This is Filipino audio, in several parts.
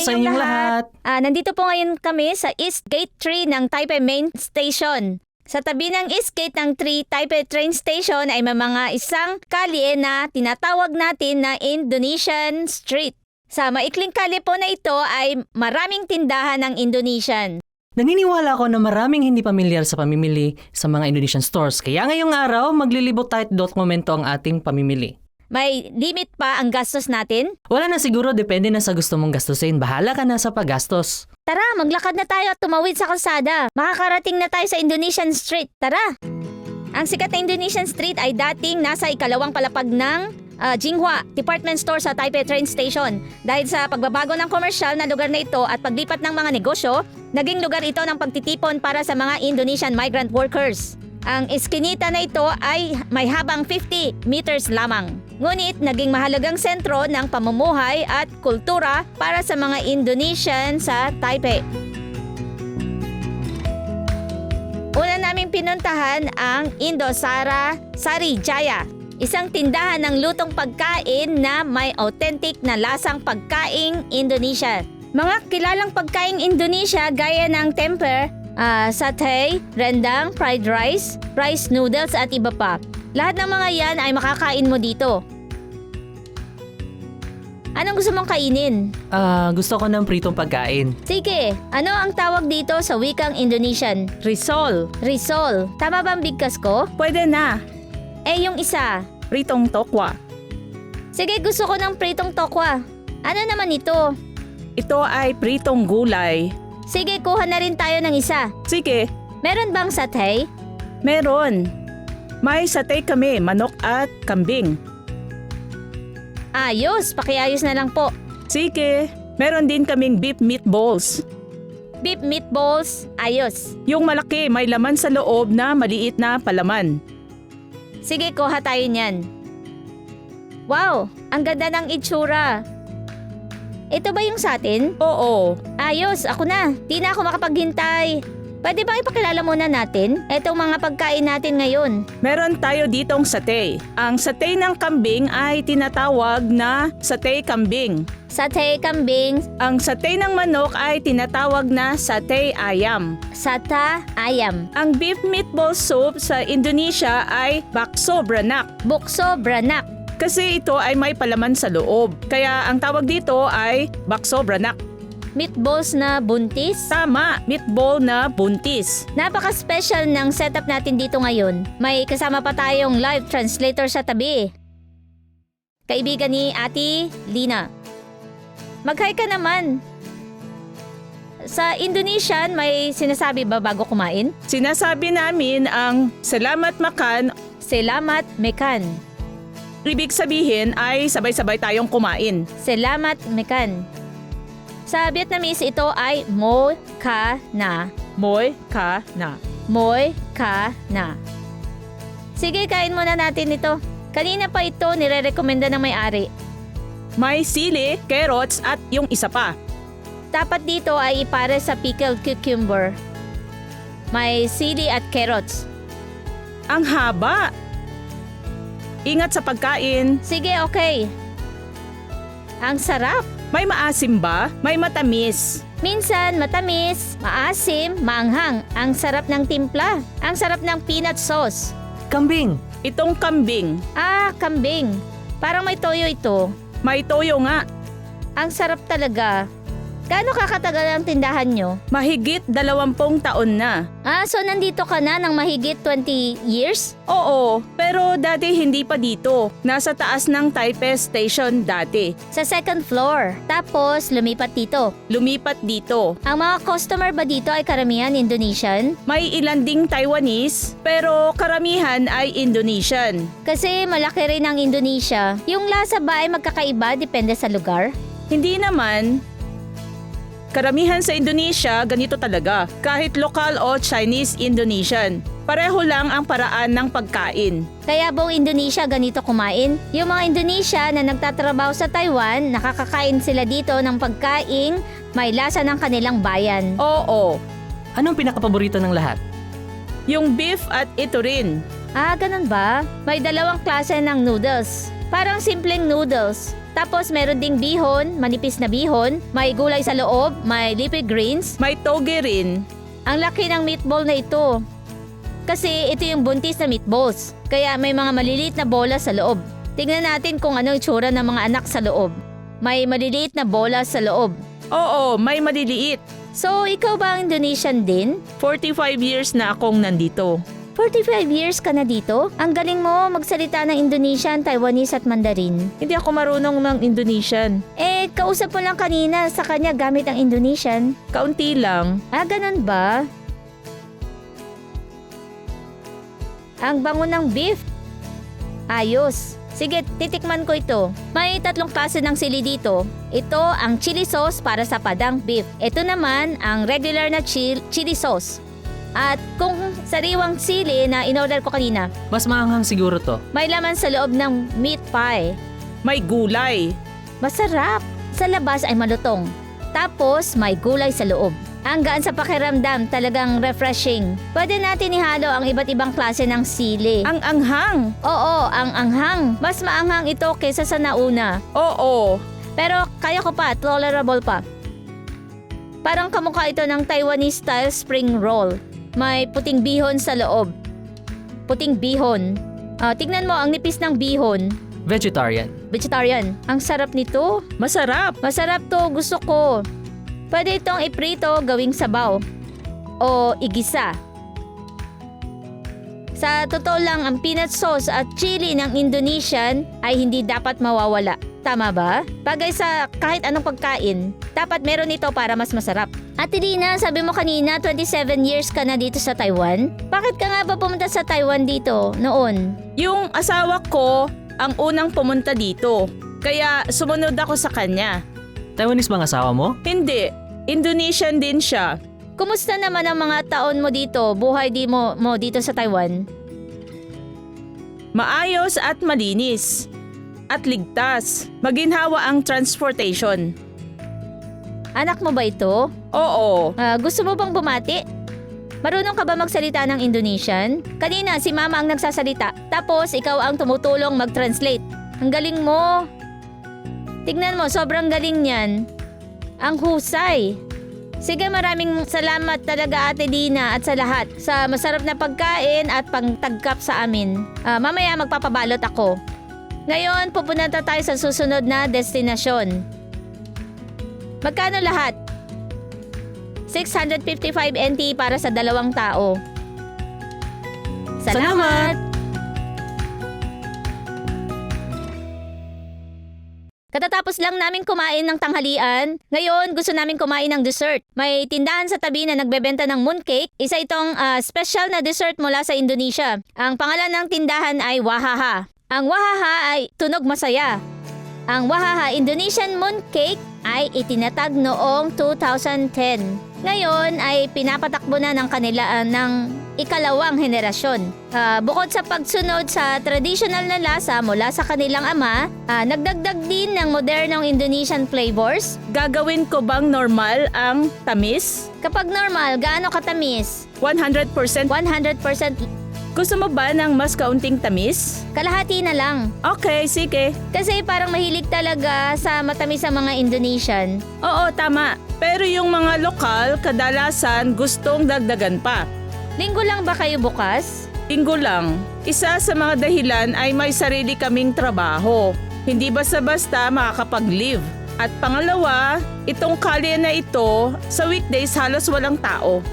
sa inyong lahat. Ah, nandito po ngayon kami sa East Gate 3 ng Taipei Main Station. Sa tabi ng East Gate ng 3 Taipei Train Station ay may mga isang kalye na tinatawag natin na Indonesian Street. Sa maikling kalye po na ito ay maraming tindahan ng Indonesian. Naniniwala ako na maraming hindi pamilyar sa pamimili sa mga Indonesian stores. Kaya ngayong araw, maglilibot tayo at dokumento ang ating pamimili. May limit pa ang gastos natin? Wala na siguro, depende na sa gusto mong gastusin. Bahala ka na sa paggastos. Tara, maglakad na tayo at tumawid sa kalsada. Makakarating na tayo sa Indonesian Street. Tara! Ang sikat na Indonesian Street ay dating nasa ikalawang palapag ng ah, Jinghua Department Store sa Taipei Train Station. Dahil sa pagbabago ng komersyal na lugar na ito at paglipat ng mga negosyo, naging lugar ito ng pagtitipon para sa mga Indonesian migrant workers. Ang eskinita na ito ay may habang 50 meters lamang. Ngunit naging mahalagang sentro ng pamumuhay at kultura para sa mga Indonesian sa Taipei. Una naming pinuntahan ang Indosara Sari Jaya, isang tindahan ng lutong pagkain na may authentic na lasang pagkaing Indonesia. Mga kilalang pagkaing Indonesia gaya ng temper, ah, satay, rendang, fried rice, rice noodles at iba pa. Lahat ng mga yan ay makakain mo dito. Anong gusto mong kainin? Ah, gusto ko ng pritong pagkain. Sige, ano ang tawag dito sa wikang Indonesian? Risol. Risol. Tama ba ang bigkas ko? Pwede na. Eh, yung isa. Pritong tokwa. Sige, gusto ko ng pritong tokwa. Ano naman ito? Ito ay pritong gulay. Sige, kuha na rin tayo ng isa. Sige, Meron bang satay? meron. May satay kami, manok at kambing. Ayos, pakiayos na lang po. Sige, meron din kaming beef meatballs. Beef meatballs, ayos. Yung malaki may laman sa loob na maliit na palaman. Sige, kuha tayo niyan. Wow, ang ganda ng itsura. Ito ba yung sa atin? Oo, Ayos, ako na. Di na ako makapaghintay. Pwede bang ipakilala muna natin itong mga pagkain natin ngayon? meron tayo ditong satay. Ang satay ng kambing ay tinatawag na satay kambing. Satay kambing, Ang satay ng manok ay tinatawag na satay ayam. sata ayam, Ang beef meatball soup sa Indonesia ay bakso branak. bukso branak, Kasi ito ay may palaman sa loob. Kaya ang tawag dito ay bakso branak. Meatballs na buntis. Tama, meatball na buntis. Napaka-special ng setup natin dito ngayon. May kasama pa tayong live translator sa tabi. Kaibigan ni Ate Lina. Mag-hi ka naman. Sa Indonesian, may sinasabi ba bago kumain? Sinasabi namin ang salamat makan, Selamat mekan. ibig sabihin ay sabay-sabay tayong kumain. Selamat mekan. Sa Vietnamese, ito ay mo ka na. Moy ka na. Moy ka na. Sige, kain muna natin ito. Kanina pa ito nire-recommenda ng may-ari. May sili, carrots at yung isa pa. Dapat dito ay ipare sa pickled cucumber. May sili at carrots. Ang haba. Ingat sa pagkain. Sige, okay. Ang sarap. May maasim ba? May matamis. Minsan matamis, maasim, maanghang. Ang sarap ng timpla. Ang sarap ng peanut sauce. Kambing! Itong kambing, Ah, kambing. Parang may toyo ito. may toyo nga. Ang sarap talaga. Gaano kakatagal ang tindahan nyo? Mahigit dalawampung taon na. Ah, so nandito ka na ng mahigit 20 years? Oo, pero dati hindi pa dito. Nasa taas ng Taipei Station dati. Sa second floor. Tapos lumipat dito. Lumipat dito. Ang mga customer ba dito ay karamihan Indonesian? May ilan ding Taiwanese, pero karamihan ay Indonesian. Kasi malaki rin ang Indonesia. Yung lasa ba ay magkakaiba depende sa lugar? Hindi naman. Karamihan sa Indonesia, ganito talaga. Kahit lokal o Chinese Indonesian. Pareho lang ang paraan ng pagkain. Kaya buong Indonesia ganito kumain? Yung mga Indonesia na nagtatrabaho sa Taiwan, nakakakain sila dito ng pagkaing may lasa ng kanilang bayan. Oo, Anong pinakapaborito ng lahat? yung beef at ito rin. Ah, ganun ba? May dalawang klase ng noodles. Parang simpleng noodles. Tapos meron ding bihon, manipis na bihon, may gulay sa loob, may leafy greens. May toge rin. Ang laki ng meatball na ito. Kasi ito yung buntis na meatballs. Kaya may mga maliliit na bola sa loob. Tingnan natin kung ano yung tsura ng mga anak sa loob. May maliliit na bola sa loob. Oo, may maliliit. So, ikaw ba ang Indonesian din? 45 years na akong nandito. 45 years ka na dito? Ang galing mo magsalita ng Indonesian, Taiwanese at Mandarin. Hindi ako marunong ng Indonesian. Eh, kausap mo lang kanina sa kanya gamit ang Indonesian. Kaunti lang. Ah, ganun ba? Ang bango ng beef. Ayos. Sige, titikman ko ito. May tatlong klase ng sili dito. Ito ang chili sauce para sa padang beef. Ito naman ang regular na chil- chili sauce. At kung sariwang sili na in-order ko kanina, Mas maanghang siguro to. may laman sa loob ng meat pie. May gulay. Masarap. Sa labas ay malutong. Tapos may gulay sa loob. Ang gaan sa pakiramdam, talagang refreshing. Pwede natin ihalo ang iba't ibang klase ng sili. Ang anghang. Oo, ang anghang. Mas maanghang ito kaysa sa nauna. Oo. Pero kaya ko pa, tolerable pa. Parang kamukha ito ng Taiwanese style spring roll. May puting bihon sa loob. Puting bihon. Ah, tignan mo ang nipis ng bihon. Vegetarian. Vegetarian. Ang sarap nito. Masarap. Masarap to, gusto ko. Pwede itong iprito gawing sabaw o igisa. Sa totoo lang, ang peanut sauce at chili ng Indonesian ay hindi dapat mawawala. Tama ba? Bagay sa kahit anong pagkain, dapat meron ito para mas masarap. Ate Dina, sabi mo kanina 27 years ka na dito sa Taiwan. Bakit ka nga ba pumunta sa Taiwan dito noon? Yung asawa ko ang unang pumunta dito. Kaya sumunod ako sa kanya. Taiwanese bang asawa mo? Hindi. Indonesian din siya. Kumusta naman ang mga taon mo dito, buhay di mo, mo dito sa Taiwan? Maayos at malinis. At ligtas. Maginhawa ang transportation. Anak mo ba ito? Oo. Ah, gusto mo bang bumati? Marunong ka ba magsalita ng Indonesian? Kanina si mama ang nagsasalita, tapos ikaw ang tumutulong mag-translate. Ang galing mo! Tignan mo, sobrang galing niyan. Ang husay. Sige, maraming salamat talaga Ate Dina at sa lahat sa masarap na pagkain at pangtagkap sa amin. Ah, mamaya magpapabalot ako. Ngayon, pupunta tayo sa susunod na destinasyon. Magkano lahat? 655 NT para sa dalawang tao. Salamat! Katatapos lang namin kumain ng tanghalian, ngayon gusto namin kumain ng dessert. May tindahan sa tabi na nagbebenta ng mooncake. Isa itong ah, special na dessert mula sa Indonesia. Ang pangalan ng tindahan ay Wahaha. Ang Wahaha ay tunog masaya. Ang Wahaha Indonesian Mooncake ay itinatag noong 2010. Ngayon ay pinapatakbo na ng kanila ah, ng ikalawang henerasyon. Ah, bukod sa pagsunod sa traditional na lasa mula sa kanilang ama, ah, nagdagdag din ng modernong Indonesian flavors. Gagawin ko bang normal ang tamis? Kapag normal, gaano katamis? 100%. 100% Gusto mo ba ng mas kaunting tamis? kalahati na lang. Okay, sige. Kasi parang mahilig talaga sa matamis ang mga Indonesian. Oo, tama. Pero yung mga lokal, kadalasan gustong dagdagan pa. Linggo lang ba kayo bukas? Linggo lang. Isa sa mga dahilan ay may sarili kaming trabaho. Hindi basta-basta makakapag-live. At pangalawa, itong kalye na ito, sa weekdays halos walang tao.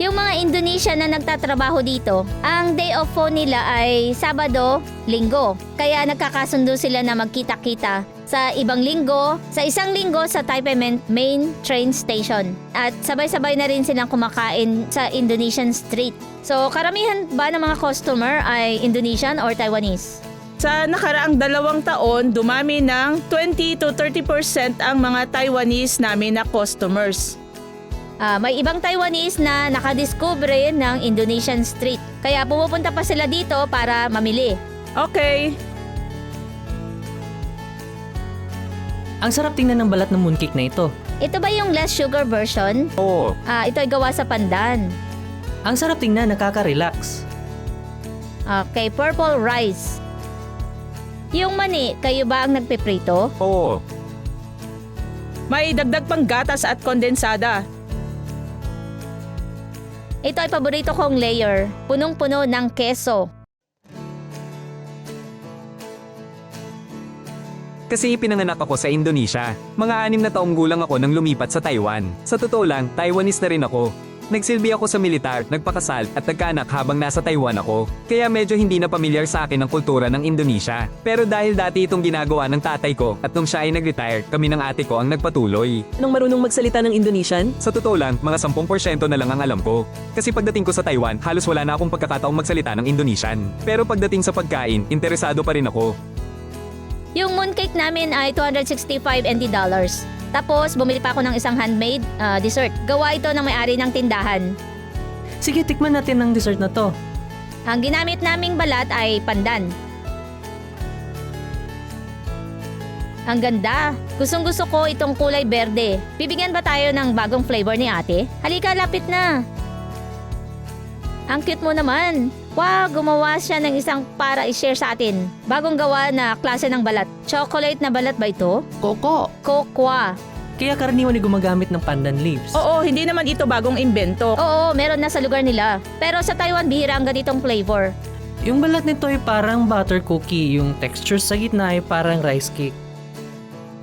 Yung mga Indonesian na nagtatrabaho dito, ang day off po nila ay Sabado, Linggo. Kaya nagkakasundo sila na magkita-kita sa ibang linggo, sa isang linggo sa Taipei main, train station. At sabay-sabay na rin silang kumakain sa Indonesian street. So karamihan ba ng mga customer ay Indonesian or Taiwanese? Sa nakaraang dalawang taon, dumami ng 20 to 30% ang mga Taiwanese namin na customers. Ah, may ibang Taiwanese na nakadiskubre ng Indonesian street. Kaya pumupunta pa sila dito para mamili. Okay, Ang sarap tingnan ng balat ng mooncake na ito. Ito ba yung less sugar version? Oo. Ah, ito ay gawa sa pandan. Ang sarap tingnan, nakaka-relax. Okay, purple rice. Yung mani, kayo ba ang nagpiprito? Oo, May dagdag pang gatas at kondensada. Ito ay paborito kong layer. Punong-puno ng keso. Kasi pinanganak ako sa Indonesia. Mga anim na taong gulang ako nang lumipat sa Taiwan. Sa totoo lang, Taiwanese na rin ako. Nagsilbi ako sa militar, nagpakasal, at nagkaanak habang nasa Taiwan ako. Kaya medyo hindi na pamilyar sa akin ang kultura ng Indonesia. Pero dahil dati itong ginagawa ng tatay ko, at nung siya ay nag-retire, kami ng ate ko ang nagpatuloy. Nung marunong magsalita ng Indonesian? Sa totoo lang, mga 10% na lang ang alam ko. Kasi pagdating ko sa Taiwan, halos wala na akong pagkakataong magsalita ng Indonesian. Pero pagdating sa pagkain, interesado pa rin ako. Yung mooncake namin ay 265 NT dollars. Tapos, bumili pa ako ng isang handmade ah, dessert. Gawa ito ng may-ari ng tindahan. Sige, tikman natin ang dessert na to. Ang ginamit naming balat ay pandan. Ang ganda. Gustong gusto ko itong kulay berde. Bibigyan ba tayo ng bagong flavor ni ate? Halika, lapit na. Ang cute mo naman. Wow, gumawa siya ng isang para i-share sa atin. Bagong gawa na klase ng balat. Chocolate na balat ba ito? Koko. Kokwa. Kaya karaniwan ay gumagamit ng pandan leaves. Oo, hindi naman ito bagong imbento. Oo, meron na sa lugar nila. Pero sa Taiwan, bihira ang ganitong flavor. Yung balat nito ay parang butter cookie. Yung texture sa gitna ay parang rice cake.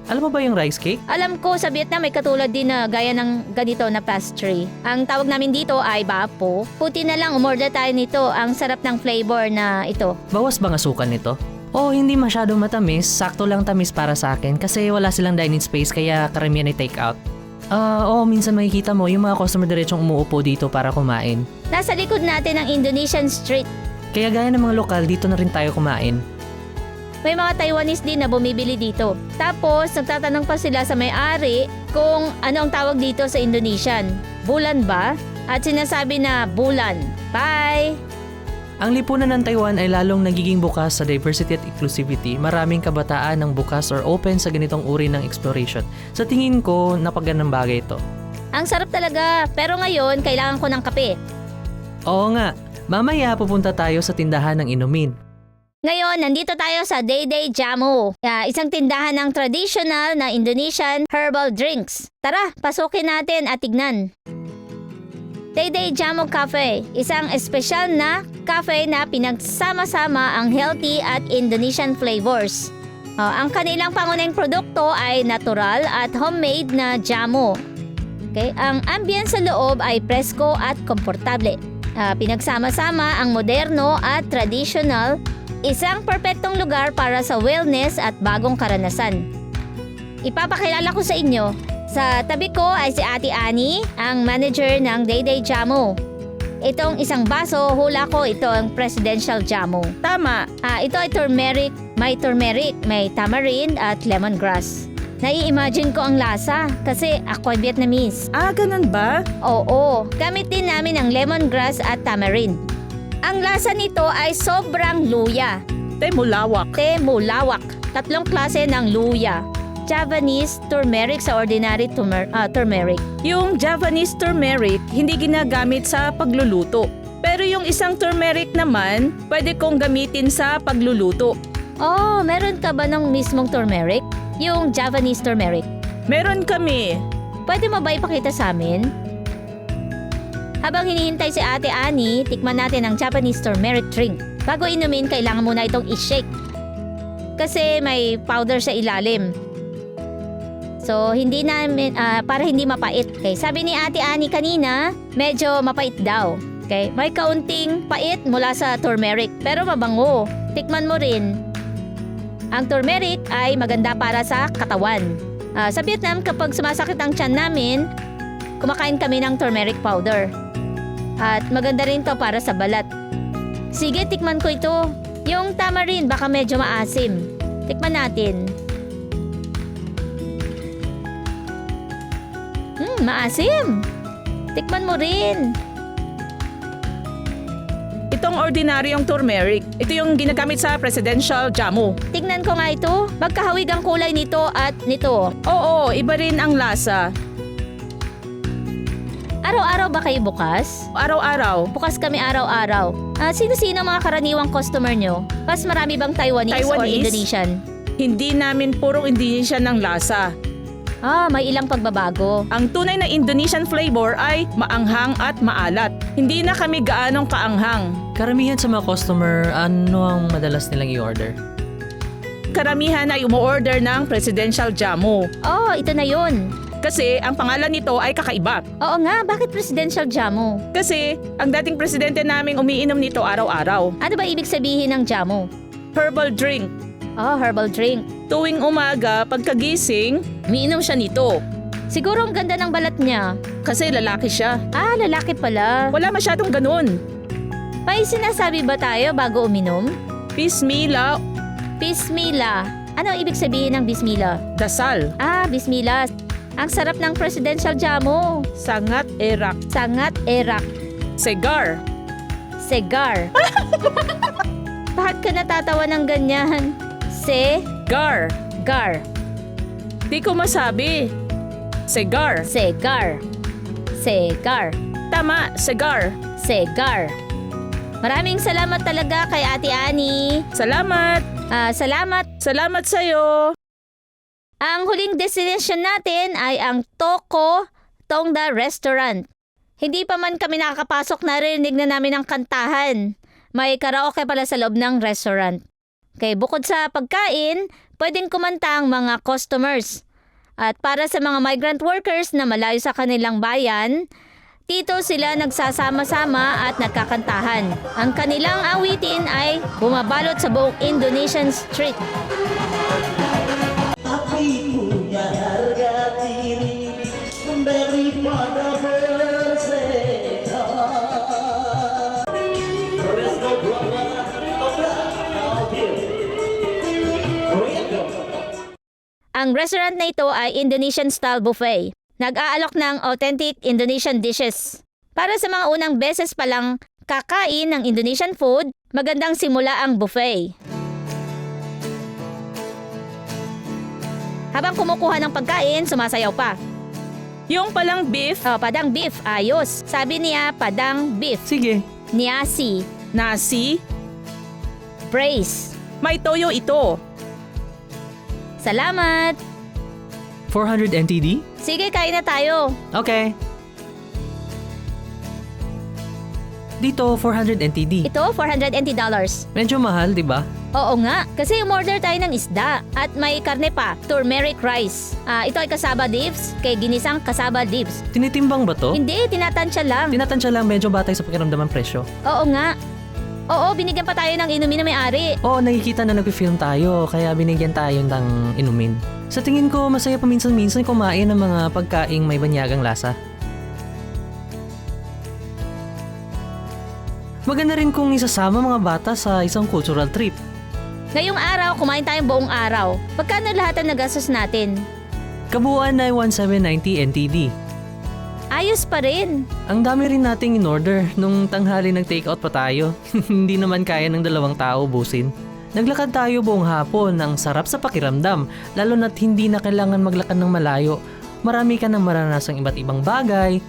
Alam mo ba yung rice cake? Alam ko sa Vietnam may katulad din na gaya ng ganito na pastry. Ang tawag namin dito ay bapo. Puti na lang umorder tayo nito. Ang sarap ng flavor na ito. Bawas bang asukan nito? Oh, hindi masyadong matamis. Sakto lang tamis para sa akin kasi wala silang dining space kaya karamihan ay take out. Ah, oo, minsan makikita mo yung mga customer diretsong umuupo dito para kumain. Nasa likod natin ang Indonesian street. Kaya gaya ng mga lokal, dito na rin tayo kumain. May mga Taiwanese din na bumibili dito. Tapos, nagtatanong pa sila sa may-ari kung ano ang tawag dito sa Indonesian. Bulan ba? At sinasabi na bulan. Bye! Ang lipunan ng Taiwan ay lalong nagiging bukas sa diversity at inclusivity. Maraming kabataan ang bukas or open sa ganitong uri ng exploration. Sa tingin ko, napagandang bagay ito. Ang sarap talaga. Pero ngayon, kailangan ko ng kape. Oo nga, mamaya pupunta tayo sa tindahan ng inumin. Ngayon, nandito tayo sa Dayday Jamu, ah, isang tindahan ng traditional na Indonesian herbal drinks. Tara, pasukin natin at tignan. Dayday Jamu Cafe, isang espesyal na cafe na pinagsama-sama ang healthy at Indonesian flavors. Ah, ang kanilang pangunahing produkto ay natural at homemade na jamu. Okay, ang ambience sa loob ay presko at komportable. Ah, pinagsama-sama ang moderno at traditional Isang perpektong lugar para sa wellness at bagong karanasan. Ipapakilala ko sa inyo. Sa tabi ko ay si Ate Ani, ang manager ng Dayday Jamu. Itong isang baso, hula ko ito ang Presidential Jamu. Tama, Ah, ito ay turmeric, may turmeric, may tamarind at lemongrass. Nai-imagine ko ang lasa kasi ako ay Vietnamese. ah ganun ba? Oo, gamit din namin ang lemongrass at tamarind. Ang lasa nito ay sobrang luya. Temulawak. Temulawak. Tatlong klase ng luya. Javanese turmeric sa ordinary tumer- ah, turmeric. Yung Javanese turmeric, hindi ginagamit sa pagluluto. Pero yung isang turmeric naman, pwede kong gamitin sa pagluluto. Oh, meron ka ba ng mismong turmeric? Yung Javanese turmeric. Meron kami. Pwede mo ba ipakita sa amin? Habang hinihintay si Ate Ani, tikman natin ang Japanese turmeric drink. Bago inumin, kailangan muna itong i-shake. Kasi may powder sa ilalim. So, hindi namin, ah, para hindi mapait. Okay, sabi ni Ate Ani kanina, medyo mapait daw. Okay, may kaunting pait mula sa turmeric, pero mabango. Tikman mo rin. Ang turmeric ay maganda para sa katawan. Ah, sa Vietnam, kapag sumasakit ang tiyan namin, kumakain kami ng turmeric powder. At maganda rin to para sa balat. Sige, tikman ko ito. Yung tamarind, baka medyo maasim. Tikman natin. Hmm, maasim. Tikman mo rin. Itong ordinaryong turmeric, ito yung ginagamit sa presidential jamu. Tignan ko nga ito. Magkahawig ang kulay nito at nito. Oo, iba rin ang lasa. Araw-araw ba kayo bukas? Araw-araw. Bukas kami araw-araw. Ah, sino-sino mga karaniwang customer nyo? Mas marami bang Taiwanese, or Taiwanese? Indonesian? Hindi namin purong Indonesian ng lasa. Ah, may ilang pagbabago. Ang tunay na Indonesian flavor ay maanghang at maalat. Hindi na kami gaanong kaanghang. Karamihan sa mga customer, ano ang madalas nilang i-order? Karamihan ay umu-order ng presidential jamu. Oh, ito na yun. Kasi ang pangalan nito ay kakaiba. Oo nga, bakit presidential jamu? Kasi ang dating presidente naming umiinom nito araw-araw. Ano ba ibig sabihin ng jamu? Herbal drink. Oh, herbal drink. Tuwing umaga, pagkagising, umiinom siya nito. Siguro ang ganda ng balat niya. Kasi lalaki siya. Ah, lalaki pala. Wala masyadong ganun. May sinasabi ba tayo bago uminom? Bismillah, Bismillah. Ano ang ibig sabihin ng bismillah? dasal, Ah, bismillah. Ang sarap ng presidential jamu. sangat erak, Sangat erak. segar, Segar. Bakit ka natatawa ng ganyan? Segar. gar. Di ko masabi. Segar. Segar. Segar. Tama, segar. Segar. Maraming salamat talaga kay Ate Ani. Salamat. Ah, salamat. Salamat sa'yo. Ang huling destination natin ay ang Toko Tongda Restaurant. Hindi pa man kami nakakapasok narinig na namin ang kantahan. May karaoke pala sa loob ng restaurant. Kaya bukod sa pagkain, pwedeng kumanta ang mga customers. At para sa mga migrant workers na malayo sa kanilang bayan, dito sila nagsasama-sama at nagkakantahan. Ang kanilang awitin ay bumabalot sa buong Indonesian street. Ang restaurant na ito ay Indonesian style buffet. Nag-aalok ng authentic Indonesian dishes. Para sa mga unang beses pa lang kakain ng Indonesian food, magandang simula ang buffet. Habang kumukuha ng pagkain, sumasayaw pa. Yung palang beef, Oh, padang beef, ayos. Sabi niya, padang beef. Sige. Niasi, nasi, brace. may toyo ito. Salamat. 400 NTD? Sige, kain na tayo. Okay. Dito, 400 NTD. Ito, $480. Medyo mahal, di ba? Oo nga, kasi umorder tayo ng isda at may karne pa, turmeric rice. Ah, ito ay kasaba dips, kay ginisang kasaba dips. Tinitimbang ba to? Hindi, tinatansya lang. Tinatansya lang medyo batay sa pakiramdaman presyo. Oo nga. Oo, binigyan pa tayo ng inumin na may-ari. Oo, nakikita na nag-film tayo, kaya binigyan tayo ng inumin. Sa tingin ko, masaya paminsan-minsan kumain ng mga pagkaing may banyagang lasa. Maganda rin kung isasama mga bata sa isang cultural trip. Ngayong araw, kumain tayong buong araw. Pagkano lahat ang nagastos natin? Kabuuan na ay 1790 NTD. Ayos pa rin. Ang dami rin nating in-order nung tanghali nag-take out pa tayo. Hindi naman kaya ng dalawang tao busin. Naglakad tayo buong hapon ng sarap sa pakiramdam, lalo na't hindi na kailangan maglakad ng malayo. Marami ka nang maranasang iba't ibang bagay.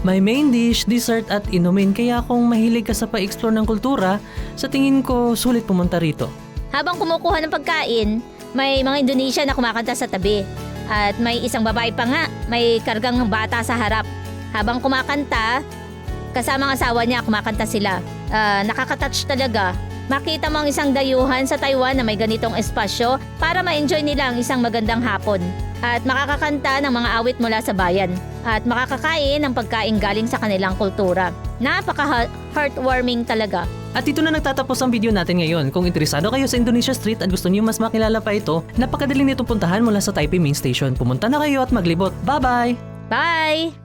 May main dish, dessert at inumin kaya kung mahilig ka sa pa-explore ng kultura, sa tingin ko sulit pumunta rito. Habang kumukuha ng pagkain, may mga Indonesia na kumakanta sa tabi. At may isang babae pa nga, may kargang bata sa harap. Habang kumakanta, kasama ang asawa niya, kumakanta sila. Ah, nakakatouch talaga. Makita mo ang isang dayuhan sa Taiwan na may ganitong espasyo para ma-enjoy nila ang isang magandang hapon. At makakakanta ng mga awit mula sa bayan. At makakakain ng pagkain galing sa kanilang kultura. Napaka-heartwarming talaga. At dito na nagtatapos ang video natin ngayon. Kung interesado kayo sa Indonesia Street at gusto niyo mas makilala pa ito, napakadali nitong puntahan mula sa Taipei Main Station. Pumunta na kayo at maglibot. Bye-bye! Bye!